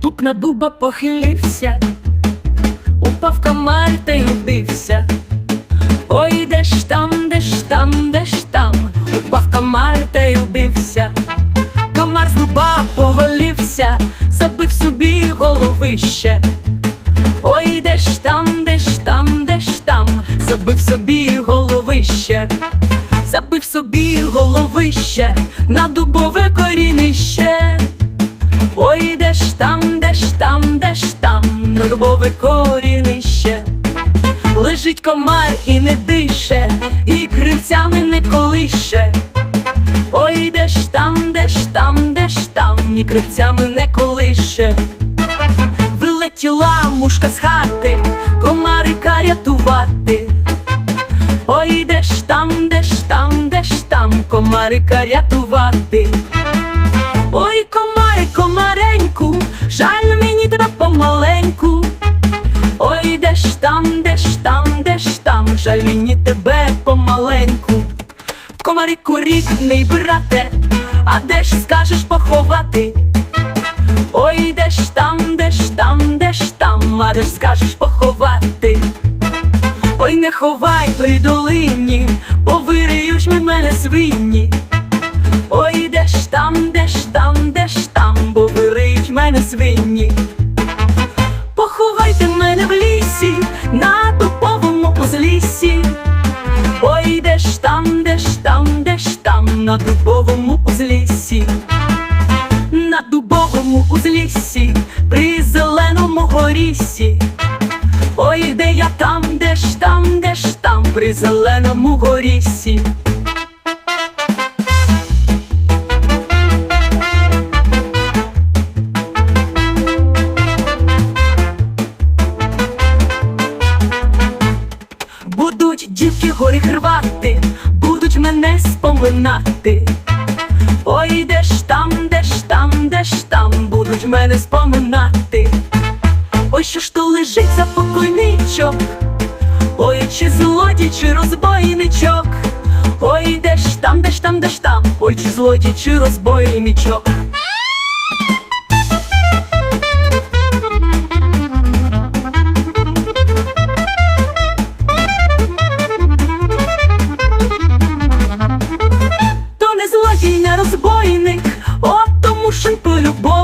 Тут на дуба похилився, упав комар та й убився. Ой, де ж там, де ж там, де ж там, упав комар та й убився. Комар з дуба повалився, забив собі головище. Ой, ж там, де ж там, де ж там, забив собі головище, забив собі головище на дубове корінище. Ой, де ж там, де ж там, де ж там, на дубове корінище. Лежить комар і не дише, і кривцями не колише. Ой, де ж там, де ж там, де ж там, ні кривцями не колише. Вилетіла мушка з хати, комарика рятувати. Ой, де ж там, де ж там, де ж там, комарика рятувати. Ой, комари, комареньку, жаль мені тебе помаленьку. Ой, де ж там, де ж там, де ж там, жаль мені тебе помаленьку. Комарику рідний брате, а де ж скажеш поховати? Ж скажеш поховати? Ой, не ховай той долині, бо вириють ми мене свині. Ой, де ж там, де ж там, де ж там, бо вириють мене свині. Поховайте мене в лісі, на дуповому узліссі. Ой, де ж там, де ж там, де ж там, на дубовому узліссі, на дубовому узліссі, при зеленому горісі. Ой, де я там, де ж там, де ж там, при зеленому горісі. Будуть дівки горі рвати, будуть мене споминати. Ой, де ж там, де ж там, де ж там, будуть мене споминати. Ой, що ж то лежить за покойничок, ой, чи злодій, чи розбойничок, ой, де ж там, де ж там, де ж там, ой, чи злодій, чи розбойничок. То не злодій, не розбойник, от тому що й любов.